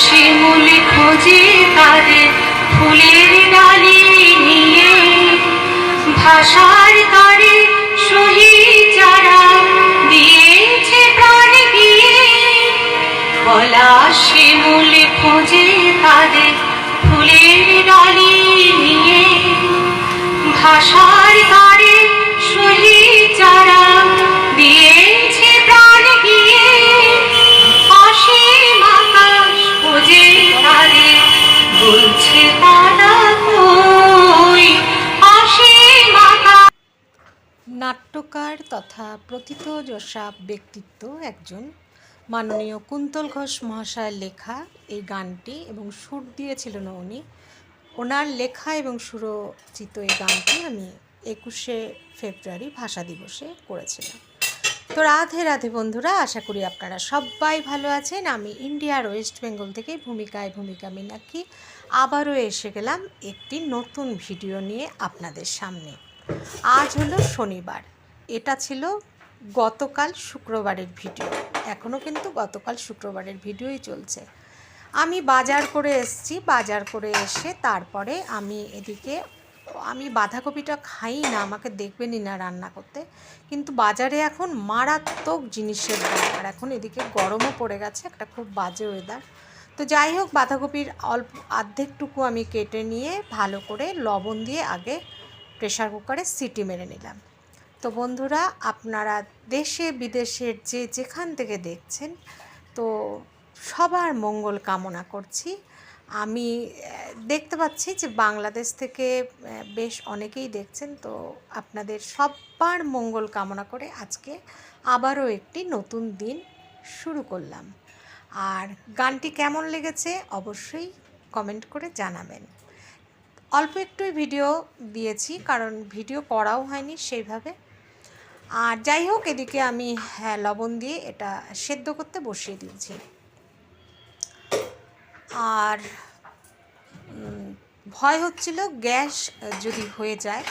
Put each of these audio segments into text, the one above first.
শিমুল খুঁজে ফুলের ডালি নিয়ে। যারা দিয়েছে প্রাণ দিয়ে পলাশ শিমুল খুঁজে তাদের ফুলের ডালি নিয়ে। ভাষার তথা প্রথিতযশা ব্যক্তিত্ব একজন। মাননীয় কুন্তল ঘোষ মহাশয়ের লেখা এই গানটি এবং সুর দিয়েছিলেন উনি। ওনার লেখা এবং সুরচিত এই গানটি আমি একুশে ফেব্রুয়ারি ভাষা দিবসে করেছিলাম। তো রাধে রাধে বন্ধুরা, আশা করি আপনারা সবাই ভালো আছেন। আমি ইন্ডিয়ার ওয়েস্ট বেঙ্গল থেকে ভূমিকায় ভূমিকা মীনাক্ষী। আবারও এসে গেলাম একটি নতুন ভিডিও নিয়ে আপনাদের সামনে। আজ হলো শনিবার এটা ছিল গতকাল শুক্রবারের ভিডিও। এখনও কিন্তু গতকাল শুক্রবারের ভিডিওই চলছে। আমি বাজার করে এসেছি, বাজার করে এসে তারপরে আমি এদিকে, আমি বাঁধাকপিটা খাই না, আমাকে দেখবেনই না রান্না করতে। কিন্তু বাজারে এখন মারাত্মক জিনিসের দাম। আর এখন এদিকে গরমও পড়ে গেছে, একটা খুব বাজে ওয়েদার তো যাই হোক, বাঁধাকপির অল্প অর্ধেকটুকু আমি কেটে নিয়ে ভালো করে লবণ দিয়ে আগে প্রেশার কুকারে সিটি মেরে নিলাম। তো বন্ধুরা, আপনারা দেশে, বিদেশের যে যেখান থেকে দেখছেন, তো সবার মঙ্গল কামনা করছি। আমি দেখতে পাচ্ছি যে বাংলাদেশ থেকে বেশ অনেকেই দেখছেন, তো আপনাদের সবার মঙ্গল কামনা করে আজকে আবারও একটি নতুন দিন শুরু করলাম। আর গানটি কেমন লেগেছে অবশ্যই কমেন্ট করে জানাবেন। অল্প একটুই ভিডিও দিয়েছি, কারণ ভিডিও করাও হয়নি সেইভাবে। আর যাই হোক, এদিকে আমি হ্যাঁ লবণ দিয়ে এটা সেদ্ধ করতে বসিয়ে দিয়েছি। আর ভয় হচ্ছিল গ্যাস যদি হয়ে যায়,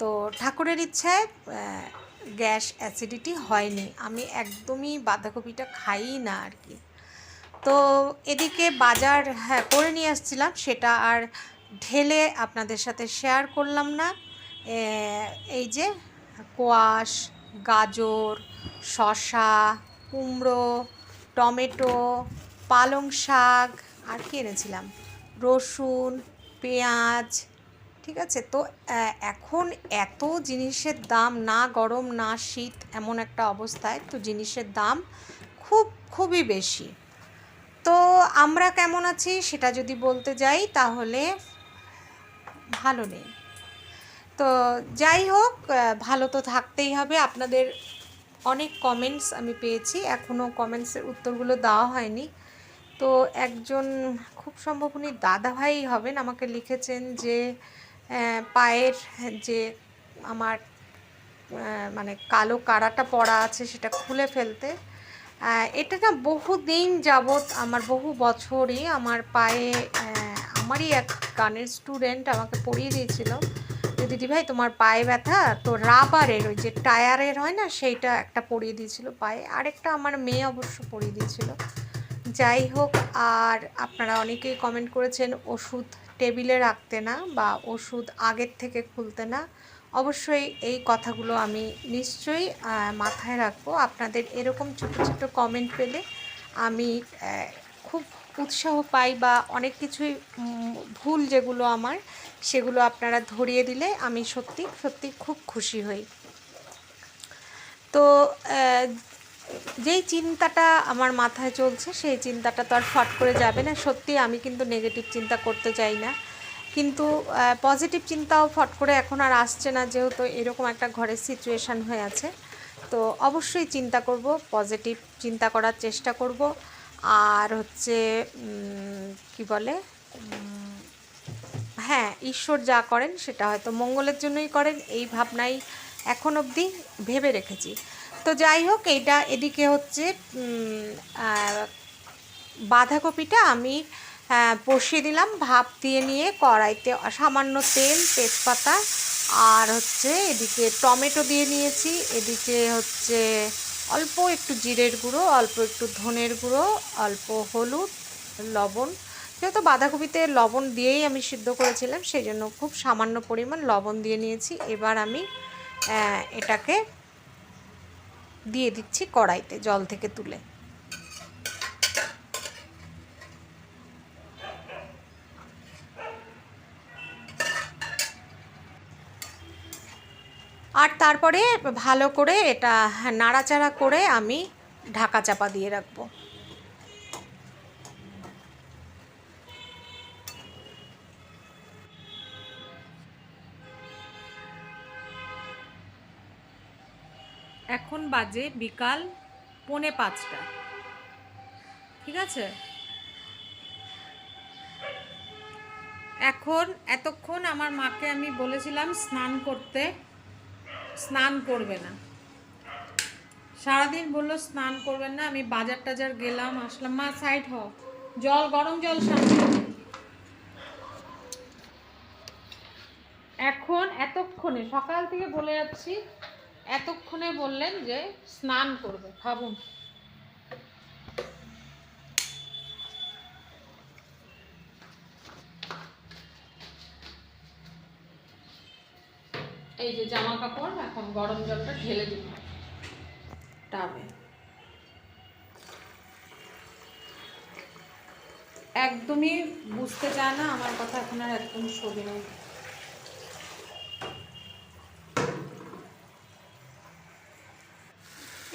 তো ঠাকুরের ইচ্ছায় গ্যাস অ্যাসিডিটি হয়নি। আমি একদমই বাঁধাকপিটা খাই না আর কি। তো এদিকে বাজার হ্যাঁ করে নিয়ে আসছিলাম, সেটা আর ঢেলে আপনাদের সাথে শেয়ার করলাম না। এই যে কোয়াশ, গাজর, শসা, কুমড়ো, টমেটো, পালং শাক আর কি এনেছিলাম? রসুন, পেঁয়াজ, ঠিক আছে? তো এখন এত জিনিসের দাম না গরম, না শীত এমন একটা অবস্থায়, তো জিনিসের দাম খুব, খুবই বেশি। তো আমরা কেমন আছি সেটা যদি বলতে যাই, তাহলে ভালো নেই। তো যাই হোক ভালো তো থাকতেই হবে। আপনাদের অনেক কমেন্টস আমি পেয়েছি। এখনও কমেন্টসের উত্তরগুলো দেওয়া হয়নি। তো একজন খুব সম্ভব উনি দাদাভাই হবেন, আমাকে লিখেছেন যে পায়ের যে আমার মানে কালো কারাটা পড়া আছে সেটা খুলে ফেলতে। এটা না বহু দিন যাবৎ, আমার বহু বছরই আমার পায়ে আমারই এক গানের স্টুডেন্ট আমাকে পড়িয়ে দিয়েছিল। যে দিদিভাই, তোমার পায়ে ব্যথা, তো রাবারের ওই যে টায়ারের হয় না, সেইটা একটা পরিয়ে দিয়েছিল পায়ে। আরেকটা আমার মেয়ে অবশ্য পরিয়ে দিয়েছিল। যাই হোক, আর আপনারা অনেকেই কমেন্ট করেছেন, ওষুধ টেবিলে রাখতে না বা ওষুধ আগের থেকে খুলতে না। অবশ্যই এই কথাগুলো আমি নিশ্চয়ই মাথায় রাখব। আপনাদের এরকম ছোট ছোট কমেন্ট পেলে আমি খুব উৎসাহ পাই বা অনেক কিছুই ভুল যেগুলো আমার, সেগুলো আপনারা ধরিয়ে দিলে আমি সত্যি সত্যি খুব খুশি হই। তো যেই চিন্তাটা আমার মাথায় চলছে, সেই চিন্তাটা তো আর ফট করে যাবে না। সত্যি আমি কিন্তু নেগেটিভ চিন্তা করতে চাই না। কিন্তু পজিটিভ চিন্তাও ফট করে এখন আর আসছে না, যেহেতু এরকম একটা ঘরের সিচুয়েশান হয়ে আছে। তো অবশ্যই চিন্তা করব পজিটিভ চিন্তা করার চেষ্টা করব। আর হচ্ছে কি বলে? হ্যাঁ ঈশ্বর যা করেন সেটা হয়তো মঙ্গলের জন্যই করেন, এই ভাবনাই এখন অবধি ভেবে রেখেছি। তো যাই হোক এইটা এদিকে হচ্ছে বাঁধাকপিটা আমি বসিয়ে দিলাম, ভাপ দিয়ে নিয়ে কড়াইতে সামান্য তেল, তেজপাতা আর হচ্ছে এদিকে টমেটো দিয়ে নিয়েছি, এদিকে হচ্ছে অল্প একটু জিরের গুঁড়ো, অল্প একটু ধনের গুঁড়ো, অল্প হলুদ, লবণ যেহেতু বাঁধাকপিতে লবণ দিয়েই আমি সিদ্ধ করেছিলাম, সেই জন্য খুব সামান্য পরিমাণ লবণ দিয়ে নিয়েছি। এবার আমি এটাকে দিয়ে দিচ্ছি কড়াইতে জল থেকে তুলে। আর তারপরে ভালো করে এটা নাড়াচাড়া করে আমি ঢাকা চাপা দিয়ে রাখব। বাজে বিকাল পৌনে পাঁচটা। ঠিক আছে? এখন এতক্ষণ আমার মাকে আমি বলেছিলাম স্নান করতে, স্নান করবে না। সারাদিন বলল স্নান করবেন না, আমি বাজার টাজার গেলাম, আসলাম, মা, সাইড হ জল, গরম জল সামনে এখন এতক্ষণে সকাল থেকে বলে যাচ্ছি এতক্ষণে বললেন যে স্নান করবে, ভাবুন। এই যে জামা কাপড়, এখন গরম জলটা ঢেলে দিব টাবে। একদমই বুঝতে চায় না, আমার কথা এখন আর একদম শোভে না।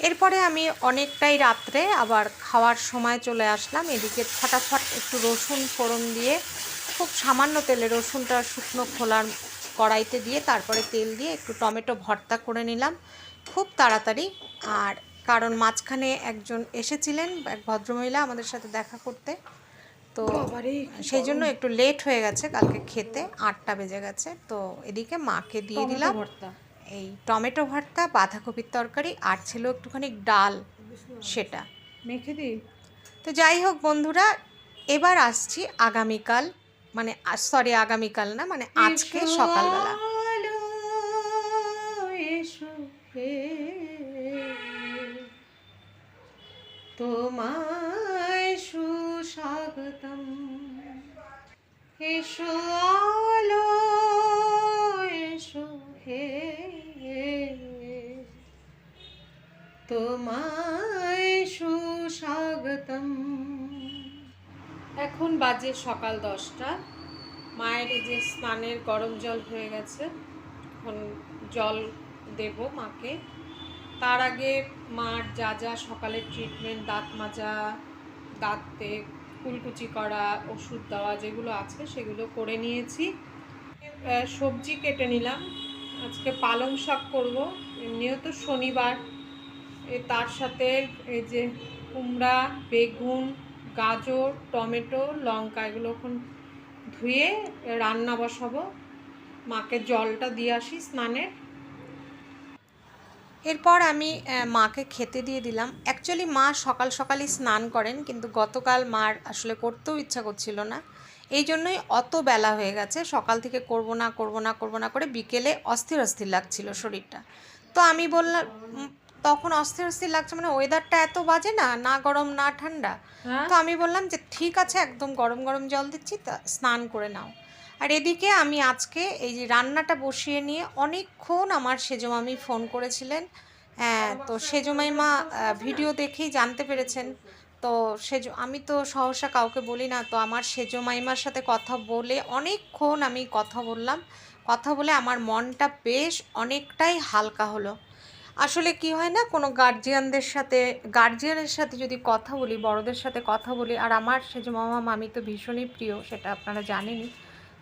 এরপরে আমি অনেকটাই রাত্রে আবার খাওয়ার সময় চলে আসলাম। এদিকে ফটাফট একটু রসুন ফোড়ন দিয়ে খুব সামান্য তেলে রসুনটা শুকনো খোলার কড়াইতে দিয়ে তারপরে তেল দিয়ে একটু টমেটো ভর্তা করে নিলাম খুব তাড়াতাড়ি। আর কারণ মাঝখানে একজন এসেছিলেন এক ভদ্রমহিলা আমাদের সাথে দেখা করতে। তো সেই জন্য একটু লেট হয়ে গেছে কালকে খেতে আটটা বেজে গেছে। তো এদিকে মাকে দিয়ে দিলাম। এই টমেটো ভর্তা বাঁধাকপির তরকারি আর ছিল একটুখানি ডাল সেটা। মেখে দিই? তো যাই হোক বন্ধুরা এবার আসছি আগামীকাল মানে সরি আগামীকাল না মানে আজকে সকালবেলা। তোমায় সুস্বাগতম। এসো আলো তোমায় সুস্বাগতম। এখন বাজে সকাল দশটা। মায়ের এই যে স্নানের গরম জল হয়ে গেছে, এখন জল দেব মাকে। তার আগে মার যা যা সকালের ট্রিটমেন্ট দাঁত মাজা, দাঁতে কুলকুচি করা, ওষুধ দেওয়া যেগুলো আছে সেগুলো করে নিয়েছি। সবজি কেটে নিলাম। আজকে পালং শাক করব। এমনিও তো শনিবার। তার সাথে এই যে কুমড়া, বেগুন, গাজর, টমেটো, লঙ্কা এগুলো এখন ধুয়ে রান্না বসাবো। মাকে জলটা দিয়ে আসি স্নানের। এরপর আমি মাকে খেতে দিয়ে দিলাম। অ্যাকচুয়ালি মা সকাল সকালই স্নান করেন, কিন্তু গতকাল মার আসলে করতেও ইচ্ছা করছিল না। এই জন্যই অত বেলা হয়ে গেছে। সকাল থেকে করব না করব না করব না করে বিকেলে অস্থির অস্থির লাগছিল শরীরটা। তো আমি বললাম তখন অস্থির অস্থির লাগছে মানে ওয়েদারটা এত বাজে না না গরম না ঠান্ডা। হ্যাঁ। তো আমি বললাম যে ঠিক আছে একদম গরম গরম জল দিচ্ছি তা স্নান করে নাও। আর এদিকে আমি আজকে এই যে রান্নাটা বসিয়ে নিয়ে অনেকক্ষণ আমার সেজো মামি ফোন করেছিলেন। হ্যাঁ তো সেজো মাইমা ভিডিও দেখেই জানতে পেরেছেন। তো সেজো আমি তো সহসা কাউকে বলি না তো আমার সেজো মাইমার সাথে কথা বলে অনেকক্ষণ আমি কথা বললাম। কথা বলে আমার মনটা বেশ অনেকটাই হালকা হলো। আসলে কি হয় না, কোনো গার্জিয়ানদের সাথে গার্জিয়ানের সাথে যদি কথা বলি, বড়দের সাথে কথা বলি, আর আমার সে যে মামা, মামি তো ভীষণই প্রিয়, সেটা আপনারা জানেনই।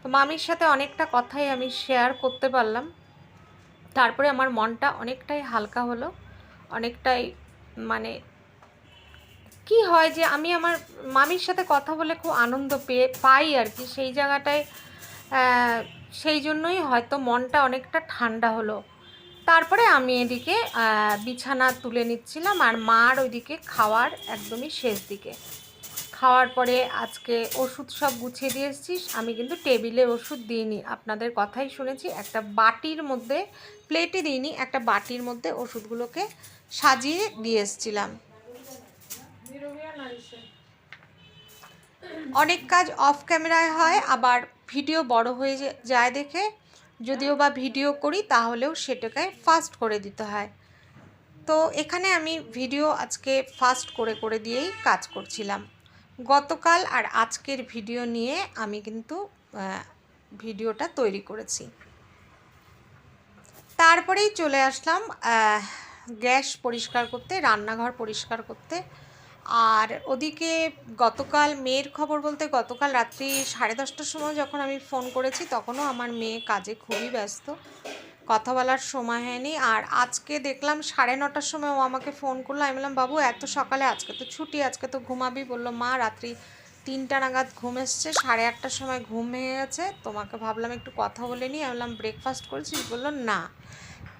তো মামির সাথে অনেকটা কথাই আমি শেয়ার করতে পারলাম। তারপরে আমার মনটা অনেকটাই হালকা হলো, অনেকটাই মানে কি হয় যে আমি আমার মামির সাথে কথা বলে খুব আনন্দ পেয়ে পাই আর কি। সেই জায়গাটায় সেই জন্যই হয়তো মনটা অনেকটা ঠান্ডা হলো। তারপরে আমি এদিকে বিছানা তুলে নিচ্ছিলাম আর মার ওইদিকে খাওয়ার একদমই শেষ দিকে। খাওয়ার পরে আজকে ওষুধ সব গুছিয়ে দিয়ে এসেছি আমি কিন্তু টেবিলে ওষুধ দিইনি। আপনাদের কথাই শুনেছি, একটা বাটির মধ্যে প্লেটে দিইনি, একটা বাটির মধ্যে ওষুধগুলোকে সাজিয়ে দিয়ে এসেছিলাম। অনেক কাজ অফ ক্যামেরায় হয়, আবার ভিডিও বড় হয়ে যায় দেখে। যদিও বা ভিডিও করি, তাহলেও সেটাকে ফাস্ট করে দিতে হয়। তো এখানে আমি ভিডিও আজকে ফাস্ট করে করে দিয়েই কাজ করছিলাম। গতকাল আর আজকের ভিডিও নিয়ে আমি কিন্তু ভিডিওটা তৈরি করেছি। তারপরেই চলে আসলাম গ্যাস পরিষ্কার করতে, রান্নাঘর পরিষ্কার করতে। আর ওদিকে গতকাল মেয়ের খবর বলতে গতকাল রাত্রি সাড়ে দশটার সময় যখন আমি ফোন করেছি, তখনও আমার মেয়ে কাজে খুবই ব্যস্ত। কথা বলার সময় হয়নি। আর আজকে দেখলাম সাড়ে নটার সময় ও আমাকে ফোন করল। আমি বললাম, বাবু, এত সকালে আজকে তো ছুটি, আজকে তো ঘুমাবি। বলল, মা, রাত্রি তিনটা নাগাদ ঘুম এসছে, সাড়ে আটটার সময় ঘুম ভেঙে গেছে, তোমাকে ভাবলাম একটু কথা বলে নিই। আমি বললাম ব্রেকফাস্ট করেছিস? বলল, না।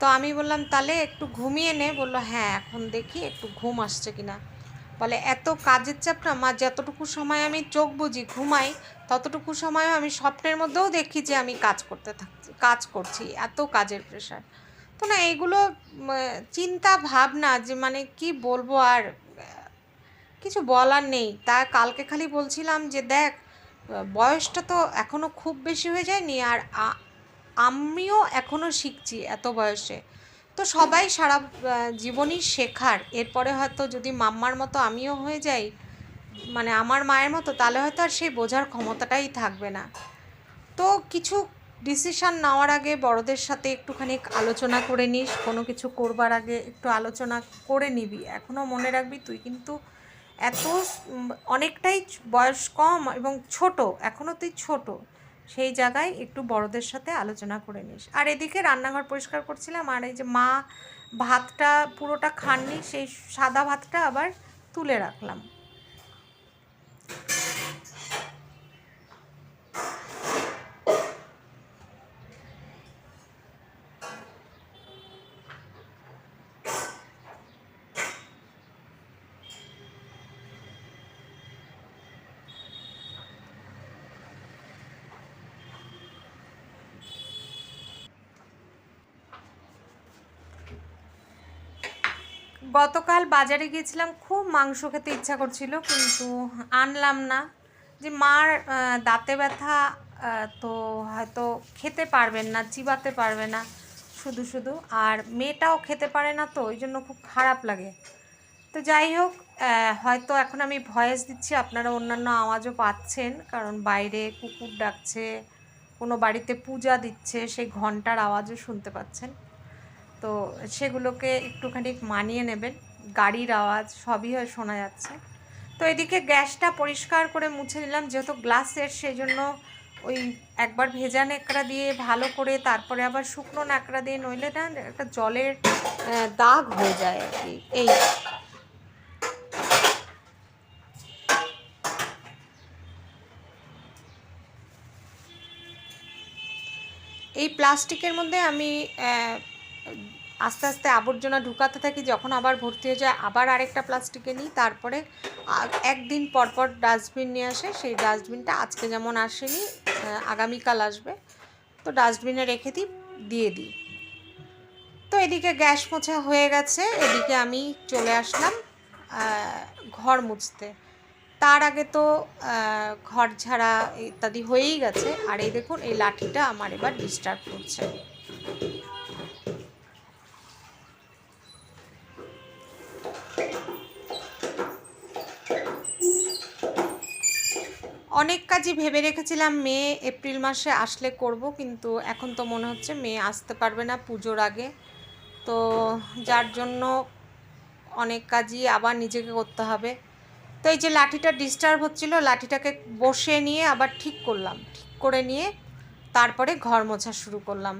তো আমি বললাম, তাহলে একটু ঘুমিয়ে নে। বলল হ্যাঁ এখন দেখি একটু ঘুম আসছে কিনা। বলে, এত কাজের চাপ না, মা, যতটুকু সময় আমি চোখ বুঝি ঘুমাই, ততটুকু সময়ও আমি স্বপ্নের মধ্যেও দেখি যে আমি কাজ করতে থাকছি, কাজ করছি, এত কাজের প্রেশার তো না এগুলো চিন্তা ভাবনা যে মানে কি বলব আর, কিছু বলার নেই। তা কালকে খালি বলছিলাম যে, দেখ, বয়সটা তো এখনও খুব বেশি হয়ে যায়নি, আর আমিও এখনও শিখছি এত বয়সে। তো সবাই সারা জীবনই শেখার। এরপরে হয়তো যদি মাম্মার মতো আমিও হয়ে যাই মানে আমার মায়ের মতো, তাহলে হয়তো আর সেই বোঝার ক্ষমতাটাই থাকবে না। তো কিছু ডিসিশান নেওয়ার আগে বড়দের সাথে একটুখানি আলোচনা করে নিস, কোনো কিছু করবার আগে একটু আলোচনা করে নিবি। এখনও মনে রাখবি, তুই কিন্তু এত অনেকটাই বয়স কম এবং ছোট এখনও তুই ছোট। সেই জায়গায় একটু বড়দের সাথে আলোচনা করে নিস। আর এদিকে রান্নাঘর পরিষ্কার করছিলাম, আর এই যে মা ভাতটা পুরোটা খাননি, সেই সাদা ভাতটা আবার তুলে রাখলাম। গতকাল বাজারে গিয়েছিলাম, খুব মাংস খেতে ইচ্ছা করছিল, কিন্তু আনলাম না। যে মার দাঁতে ব্যথা তো হয়তো খেতে পারবেন না, চিবাতে পারবে না, শুধু শুধু। আর মেয়েটাও খেতে পারে না তো, ওই জন্য খুব খারাপ লাগে। তো যাই হোক হয়তো এখন আমি ভয়েস দিচ্ছি, আপনারা অন্যান্য আওয়াজও পাচ্ছেন, কারণ বাইরে কুকুর ডাকছে, কোনো বাড়িতে পূজা দিচ্ছে, সেই ঘণ্টার আওয়াজও শুনতে পাচ্ছেন। তো সেগুলোকে একটুখানি মানিয়ে নেবেন। গাড়ির আওয়াজ সবই হয় শোনা যাচ্ছে। তো এদিকে গ্যাসটা পরিষ্কার করে মুছে নিলাম, যেহেতু গ্লাসের সেই জন্য ওই একবার ভেজা ন্যাকড়া দিয়ে ভালো করে তারপরে আবার শুকনো ন্যাকড়া দিয়ে নইলে না একটা জলের দাগ হয়ে যায় আর কি। এই। এই প্লাস্টিকের মধ্যে আমি আস্তে আস্তে আবর্জনা ঢুকাতে থাকি, যখন আবার ভর্তি হয়ে যায়, আবার আরেকটা প্লাস্টিকে নিই, তারপরে একদিন পর পর ডাস্টবিন নিয়ে আসে, সেই ডাস্টবিনটা আজকে যেমন আসেনি আগামীকাল আসবে, তো ডাস্টবিনে রেখে দিই, দিয়ে দিই। তো এদিকে গ্যাস মোছা হয়ে গেছে, এদিকে আমি চলে আসলাম ঘর মুছতে। তার আগে তো ঘর ঝাড়া ইত্যাদি হয়েই গেছে, আর এই দেখুন, এই লাঠিটা আমার এবার ডিস্টার্ব করছে। অনেক কাজই ভেবে রেখেছিলাম মে, এপ্রিল মাসে আসলে করব, কিন্তু এখন তো মনে হচ্ছে মে আসতে পারবে না পুজোর আগে। তো যার জন্য অনেক কাজই আবার নিজেকে করতে হবে। তো এই যে লাঠিটা ডিস্টার্ব হচ্ছিল, লাঠিটাকে বসে নিয়ে আবার ঠিক করলাম। ঠিক করে নিয়ে তারপরে ঘর মোছা শুরু করলাম।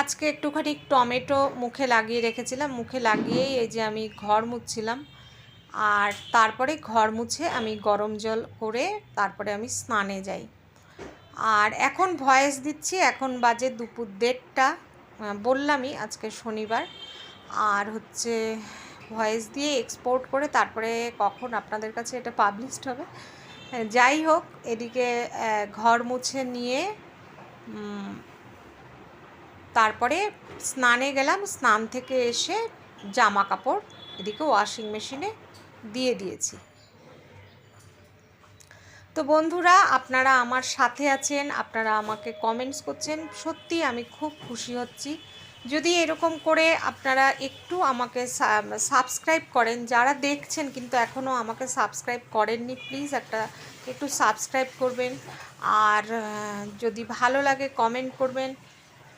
আজকে একটুখানি টমেটো মুখে লাগিয়ে রেখেছিলাম। মুখে লাগিয়েই এই যে আমি ঘর মুছছিলাম। আর তারপরে ঘর মুছে আমি গরম জল করে তারপরে আমি স্নানে যাই। আর এখন ভয়েস দিচ্ছি, এখন বাজে দুপুর দেড়টা। বললামই আজকে শনিবার। আর হচ্ছে ভয়েস দিয়ে এক্সপোর্ট করে তারপরে কখন আপনাদের কাছে এটা পাবলিশড হবে। যাই হোক, এদিকে ঘর মুছে নিয়ে তারপরে স্নানে গেলাম, স্নান থেকে এসে জামা কাপড়, এদিকে ওয়াশিং মেশিনে দিয়ে দিয়েছি। তো বন্ধুরা, আপনারা আমার সাথে আছেন, আপনারা আমাকে কমেন্টস করছেন, সত্যি আমি খুব খুশি হচ্ছি। যদি এরকম করে আপনারা একটু আমাকে সাবস্ক্রাইব করেন, যারা দেখছেন কিন্তু এখনও আমাকে সাবস্ক্রাইব করেননি প্লিজ একটা, একটু সাবস্ক্রাইব করবেন। আর যদি ভালো লাগে কমেন্ট করবেন,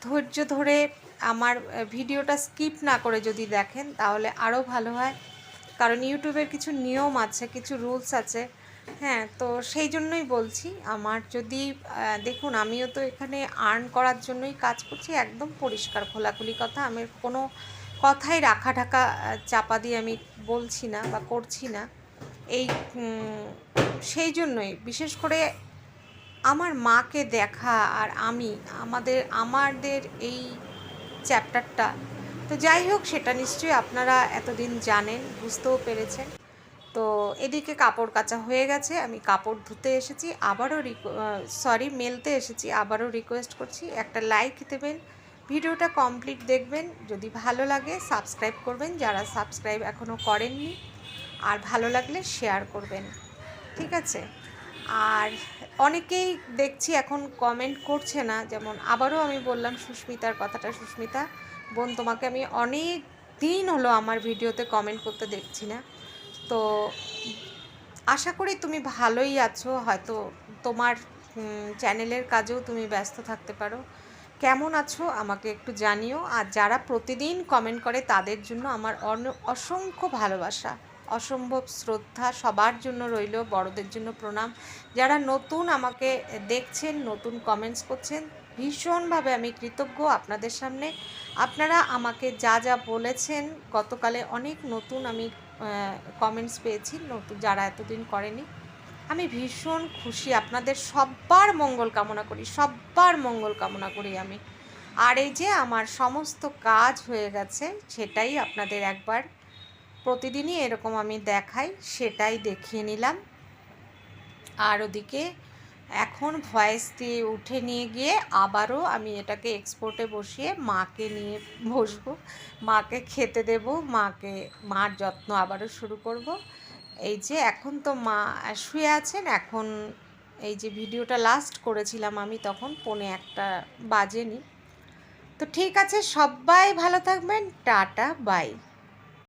ধৈর্য ধরে আমার ভিডিওটা স্কিপ না করে যদি দেখেন, তাহলে আরও ভালো হয়। কারণ ইউটিউবের কিছু নিয়ম আছে, কিছু রুলস আছে। হ্যাঁ তো সেই জন্যই বলছি, আমার যদি দেখুন, আমিও তো এখানে আর্ন করার জন্যই কাজ করছি, একদম পরিষ্কার খোলাখুলি কথা। আমি কোনো কথাই রাখা ঢাকা চাপা দিয়ে আমি বলছি না বা করছি না। এই সেই জন্যই, বিশেষ করে আমার মাকে দেখা আর আমি, আমাদের আমাদের এই চ্যাপ্টারটা তো যাই হোক, সেটা নিশ্চয়ই আপনারা এতদিন জানেন, বুঝতেও পেরেছেন। তো এদিকে কাপড় কাচা হয়ে গেছে, আমি কাপড় ধুতে এসেছি, আবারও সরি মেলতে এসেছি, আবারও রিকোয়েস্ট করছি, একটা লাইক দেবেন, ভিডিওটা কমপ্লিট দেখবেন, যদি ভালো লাগে সাবস্ক্রাইব করবেন, যারা সাবস্ক্রাইব এখনও করেননি, আর ভালো লাগলে শেয়ার করবেন, ঠিক আছে? আর অনেকেই দেখছি এখন কমেন্ট করছে না, যেমন আবারও আমি বললাম সুস্মিতার কথাটা, সুস্মিতা বোন, তোমাকে আমি অনেক দিন হলো আমার ভিডিওতে কমেন্ট করতে দেখছি না। তো আশা করি তুমি ভালোই আছো, হয়তো তোমার চ্যানেলের কাজেও তুমি ব্যস্ত থাকতে পারো। কেমন আছো আমাকে একটু জানিও। আর যারা প্রতিদিন কমেন্ট করে, তাদের জন্য আমার অসংখ্য ভালোবাসা, অসম্ভব শ্রদ্ধা, সবার জন্য রইল, বড়দের জন্য প্রণাম। যারা নতুন আমাকে দেখছেন, নতুন কমেন্টস করছেন ভীষণভাবে আমি কৃতজ্ঞ আপনাদের সামনে। আপনারা আমাকে যা যা বলেছেন, গতকালে অনেক নতুন আমি কমেন্টস পেয়েছি, নতুন যারা এতদিন করেনি। আমি ভীষণ খুশি, আপনাদের সব্বার মঙ্গল কামনা করি, সব্বার মঙ্গল কামনা করি আমি। আর এই যে আমার সমস্ত কাজ হয়ে গেছে, সেটাই আপনাদের একবার প্রতিদিনই এরকম আমি দেখাই, সেটাই দেখিয়ে নিলাম। আর ওদিকে এখন ভয়েস দিয়ে উঠে নিয়ে গিয়ে আবারও আমি এটাকে এক্সপোর্টে বসিয়ে মাকে নিয়ে বসবো। মাকে খেতে দেব, মাকে, মার যত্ন আবারও শুরু করব। এই যে এখন তো মা শুয়ে আছেন, এখন এই যে ভিডিওটা লাস্ট করেছিলাম আমি তখন, পৌনে একটা বাজেনি। তো ঠিক আছে, সবাই ভালো থাকবেন, টাটা বাই